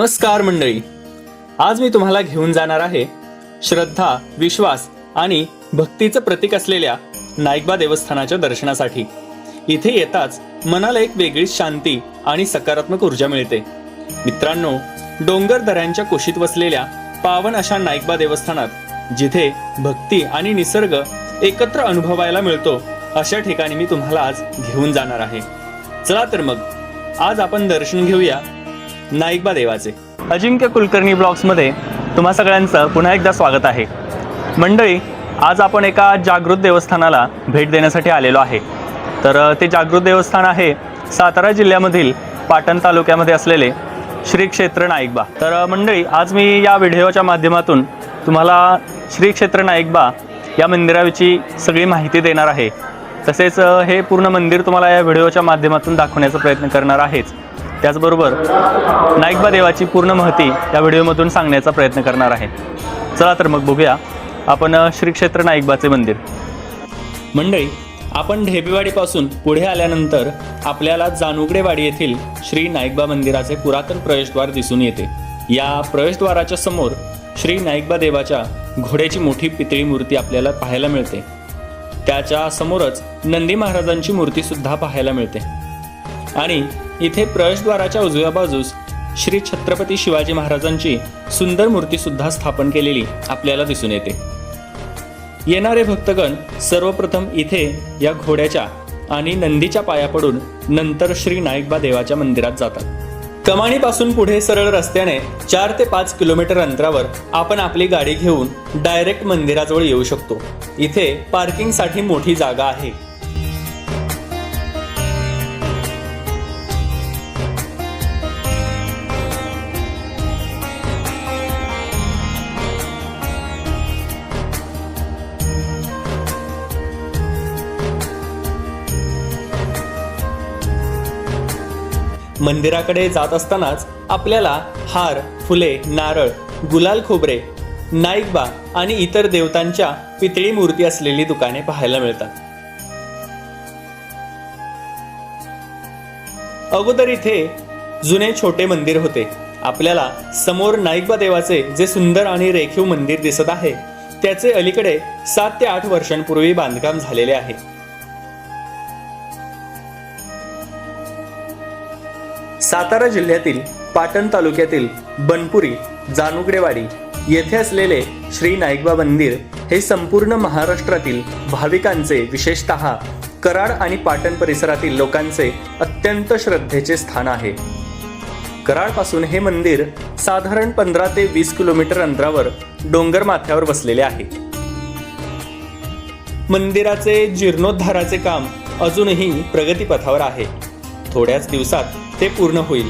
नमस्कार मंडळी. आज मी तुम्हाला घेऊन जाणार आहे श्रद्धा विश्वास आणि भक्तीचं प्रतीक असलेल्या नाईकबा देवस्थानाच्या दर्शनासाठी. इथे येताच मनाला एक वेगळीच शांती आणि सकारात्मक ऊर्जा मिळते. मित्रांनो डोंगर दऱ्यांच्या कुशीत वसलेल्या पावन अशा नाईकबा देवस्थानात जिथे भक्ती आणि निसर्ग एकत्र अनुभवायला मिळतो अशा ठिकाणी मी तुम्हाला आज घेऊन जाणार आहे. चला तर मग आज आपण दर्शन घेऊया नाईकबा देवाचे. अजिंक्य कुलकर्णी ब्लॉग्समध्ये तुम्हा सगळ्यांचं पुन्हा एकदा स्वागत आहे. मंडळी आज आपण एका जागृत देवस्थानाला भेट देण्यासाठी आलेलो आहे. तर ते जागृत देवस्थान आहे सातारा जिल्ह्यामधील पाटण तालुक्यामध्ये असलेले श्री क्षेत्र नाईकबा तर मंडळी आज मी या व्हिडिओच्या माध्यमातून तुम्हाला श्री क्षेत्र नाईकबा या मंदिराविषयी सगळी माहिती देणार आहे. तसेच हे पूर्ण मंदिर तुम्हाला या व्हिडिओच्या माध्यमातून दाखवण्याचा प्रयत्न करणार आहेच. त्याचबरोबर नाईकबा देवाची पूर्ण महती या व्हिडिओमधून सांगण्याचा प्रयत्न करणार आहे. चला तर मग बघूया आपण श्री क्षेत्र नाईकबाचे मंदिर. मंडळी आपण ढेबेवाडीपासून पुढे आल्यानंतर आपल्याला जानुगडेवाडी येथील श्री नाईकबा मंदिराचे पुरातन प्रवेशद्वार दिसून येते. या प्रवेशद्वाराच्या समोर श्री नाईकबा देवाच्या घोड्याची मोठी पितळी मूर्ती आपल्याला पाहायला मिळते. त्याच्या समोरच नंदी महाराजांची मूर्तीसुद्धा पाहायला मिळते. आणि इथे प्रवेशद्वाराच्या उजव्या बाजूस श्री छत्रपती शिवाजी महाराजांची सुंदर मूर्ती सुद्धा स्थापन केलेली आपल्याला दिसून येते. येणारे भक्तगण सर्वप्रथम इथे या घोड्याच्या आणि नंदीच्या पाया पडून नंतर श्री नाईकबा देवाच्या मंदिरात जातात. कमाणीपासून पुढे सरळ रस्त्याने चार ते पाच किलोमीटर अंतरावर आपण आपली गाडी घेऊन डायरेक्ट मंदिराजवळ येऊ शकतो. इथे पार्किंगसाठी मोठी जागा आहे. मंदिराकडे जात असतानाच आपल्याला हार फुले नारळ गुलाल खोबरे नाईकबा आणि इतर देवतांच्या पितळी मूर्ती असलेली दुकाने पाहायला मिळतात. अगोदर इथे जुने छोटे मंदिर होते. आपल्याला समोर नाईकबा देवाचे जे सुंदर आणि रेखीव मंदिर दिसत आहे त्याचे अलीकडे सात ते आठ वर्षांपूर्वी बांधकाम झालेले आहे. सातारा जिल्ह्यातील पाटण तालुक्यातील बनपुरी जानुगडेवाडी येथे असलेले श्री नाईकबा मंदिर हे संपूर्ण महाराष्ट्रातील भाविकांचे विशेषतः कराड आणि पाटण परिसरातील लोकांचे अत्यंत श्रद्धेचे स्थान आहे. कराडपासून हे मंदिर साधारण पंधरा ते वीस किलोमीटर अंतरावर डोंगर माथ्यावर बसलेले आहे. मंदिराचे जीर्णोद्धाराचे काम अजूनही प्रगतीपथावर आहे. थोड्याच दिवसात ते पूर्ण होईल.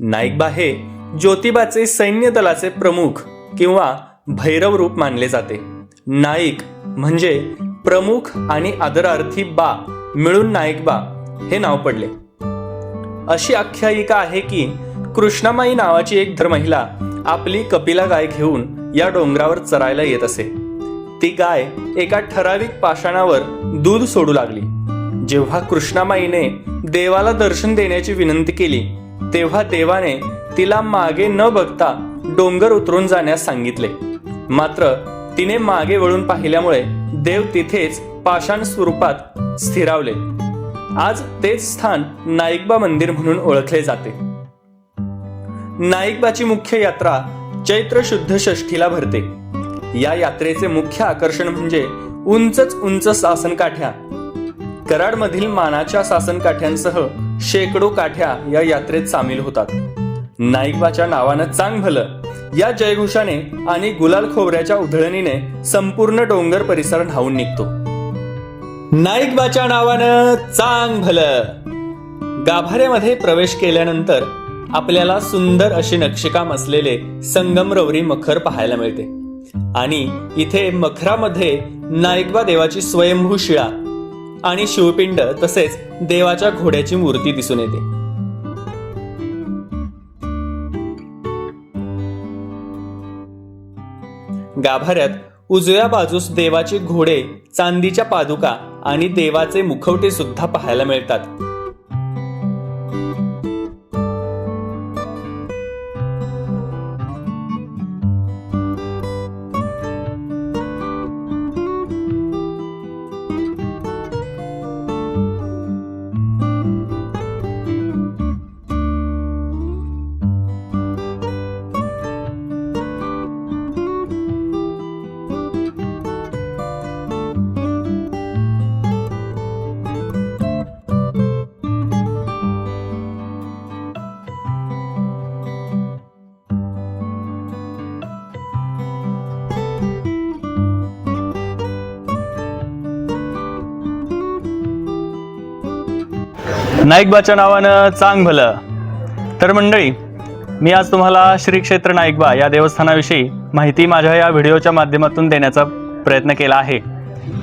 नाईकबा हे ज्योतिबाचे सैन्य दलाचे प्रमुख किंवा भैरव रूप मानले जाते. नाईक म्हणजे प्रमुख आणि आदरार्थी बा मिळून नाईकबा हे नाव पडले. अशी आख्यायिका आहे की कृष्णामाई नावाची एक धर महिला आपली कपिला गाय घेऊन या डोंगरावर चरायला येत असे. ती गाय एका ठराविक पाषाणावर दूध सोडू लागली. जेव्हा कृष्णामाईने देवाला दर्शन देण्याची विनंती केली तेव्हा देवाने तिला मागे न बघता डोंगर उतरून जाण्यास सांगितले. मात्र तिने मागे वळून पाहिल्यामुळे देव तिथेच पाषाण स्वरूपात स्थिरावले. आज तेच स्थान नाईकबा मंदिर म्हणून ओळखले जाते. नाईकबाची मुख्य यात्रा चैत्र शुद्ध षष्ठीला भरते. या यात्रेचे मुख्य आकर्षण म्हणजे उंचच उंच सासनकाठ्या. कराडमधील मानाच्या सासनकाठ्यांसह शेकडो काठ्या या यात्रेत सामील होतात. नाईकबाच्या नावानं चांग भलं या जयघोषाने आणि गुलाल खोबऱ्याच्या उधळणीने संपूर्ण डोंगर परिसर न्हावून निघतो. नाईकबाच्या नावानं चांग भलं गाभाऱ्यामध्ये प्रवेश केल्यानंतर आपल्याला सुंदर असे नक्षीकाम असलेले संगमरवरी मखर पाहायला मिळते. आणि इथे मखरामध्ये नायकबा देवाची स्वयंभू शिळा आणि शिवपिंड तसेच देवाच्या घोड्याची मूर्ती दिसून येते. गाभाऱ्यात उजव्या बाजूस देवाचे घोडे चांदीच्या पादुका आणि देवाचे मुखवटे सुद्धा पाहायला मिळतात. नाईकबाच्या नावानं चांग भलं. तर मंडळी मी आज तुम्हाला श्री क्षेत्र नाईकबा या देवस्थानाविषयी माहिती माझ्या या व्हिडिओच्या माध्यमातून देण्याचा प्रयत्न केला आहे.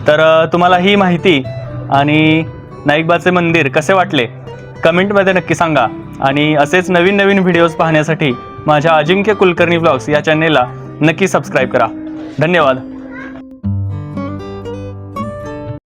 तर तुम्हाला ही माहिती आणि नाईकबाचे मंदिर कसे वाटले कमेंटमध्ये नक्की सांगा. आणि असेच नवीन नवीन व्हिडिओज पाहण्यासाठी माझ्या अजिंक्य कुलकर्णी ब्लॉग्स या चॅनेलला नक्की सबस्क्राईब करा. धन्यवाद.